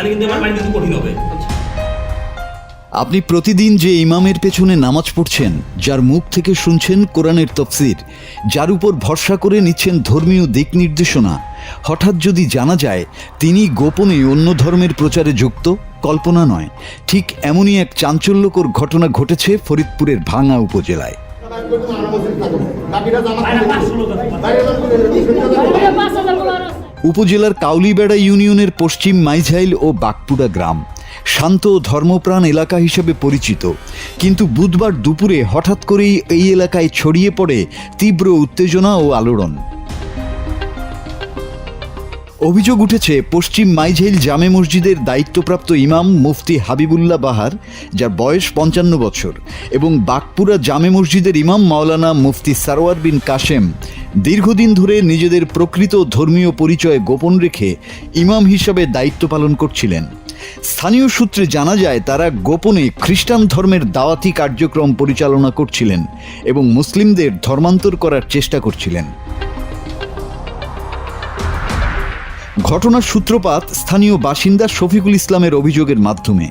তাহলে কিন্তু আমার কঠিন হবে। আপনি প্রতিদিন যে ইমামের পেছনে নামাজ পড়ছেন যার মুখ থেকে শুনছেন কোরআনের তফসির যার উপর ভরসা করে নিচ্ছেন ধর্মীয় দিক নির্দেশনা হঠাৎ যদি জানা যায় তিনি গোপনে অন্য ধর্মের প্রচারে যুক্ত কল্পনা নয়। ঠিক এমনই এক চাঞ্চল্যকর ঘটনা ঘটেছে ফরিদপুরের ভাঙা উপজেলায়। উপজেলার কাউলিবেড়া ইউনিয়নের পশ্চিম মাইঝাইল ও বাগপুরা গ্রাম। শান্ত ধর্মপ্রাণ এলাকা হিসেবে পরিচিত। কিন্তু বুধবার দুপুরে হঠাৎ করেই এই এলাকায় ছড়িয়ে পড়ে তীব্র উত্তেজনা ও আলোড়ন। অভিযোগ উঠেছে, পশ্চিম মাইঝেল জামে মসজিদের দায়িত্বপ্রাপ্ত ইমাম মুফতি হাবিবুল্লাহ বাহার, যার বয়স পঞ্চান্ন বছর, এবং বাগপুরা জামে মসজিদের ইমাম মাওলানা মুফতি সারোয়ার বিন কাশেম দীর্ঘদিন ধরে নিজেদের প্রকৃত ধর্মীয় পরিচয় গোপন রেখে ইমাম হিসাবে দায়িত্ব পালন করছিলেন। স্থানীয় সূত্রে জানা যায়, তারা গোপনে খ্রিস্টান ধর্মের দাওয়াতি কার্যক্রম পরিচালনা করছিলেন এবং মুসলিমদের ধর্মান্তর করার চেষ্টা করছিলেন। ঘটনার সূত্রপাত স্থানীয় বাসিন্দা শফিকুল ইসলামের অভিযোগের মাধ্যমে।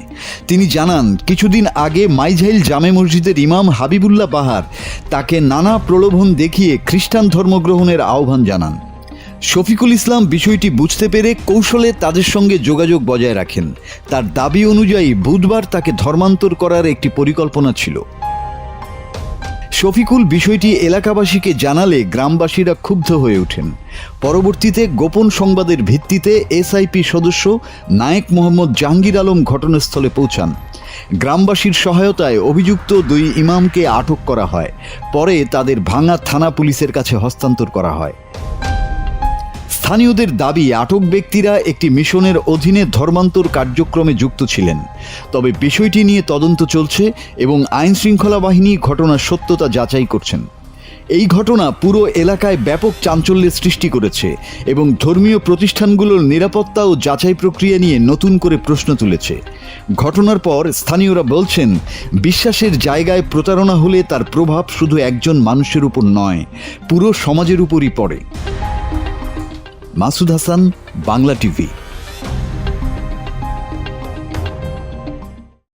তিনি জানান, কিছুদিন আগে মাইঝাইল জামে মসজিদের ইমাম হাবিবুল্লাহ বাহার তাকে নানা প্রলোভন দেখিয়ে খ্রিস্টান ধর্মগ্রহণের আহ্বান জানান। শফিকুল ইসলাম বিষয়টি বুঝতে পেরে কৌশলে তাদের সঙ্গে যোগাযোগ বজায় রাখেন। তার দাবি অনুযায়ী বুধবার তাকে ধর্মান্তর করার একটি পরিকল্পনা ছিল। শফিকুল বিষয়টি এলাকাবাসীকে জানালে গ্রামবাসীরা ক্ষুব্ধ হয়ে ওঠেন। পরবর্তীতে গোপন সংবাদের ভিত্তিতে এসআইপি সদস্য নায়েক মোহাম্মদ জাহাঙ্গীর আলম ঘটনাস্থলে পৌঁছান। গ্রামবাসীর সহায়তায় অভিযুক্ত দুই ইমামকে আটক করা হয়। পরে তাদের ভাঙা থানা পুলিশের কাছে হস্তান্তর করা হয়। স্থানীয়দের দাবি, আটক ব্যক্তিরা একটি মিশনের অধীনে ধর্মান্তর কার্যক্রমে যুক্ত ছিলেন। তবে বিষয়টি নিয়ে তদন্ত চলছে এবং আইন শৃঙ্খলা বাহিনী ঘটনার সত্যতা যাচাই করছেন। এই ঘটনা পুরো এলাকায় ব্যাপক চাঞ্চল্যের সৃষ্টি করেছে এবং ধর্মীয় প্রতিষ্ঠানগুলোর নিরাপত্তা ও যাচাই প্রক্রিয়া নিয়ে নতুন করে প্রশ্ন তুলেছে। ঘটনার পর স্থানীয়রা বলছেন, বিশ্বাসের জায়গায় প্রতারণা হলে তার প্রভাব শুধু একজন মানুষের উপর নয়, পুরো সমাজের উপরই পড়ে। মাসুদ হাসান বাংলা টিভি।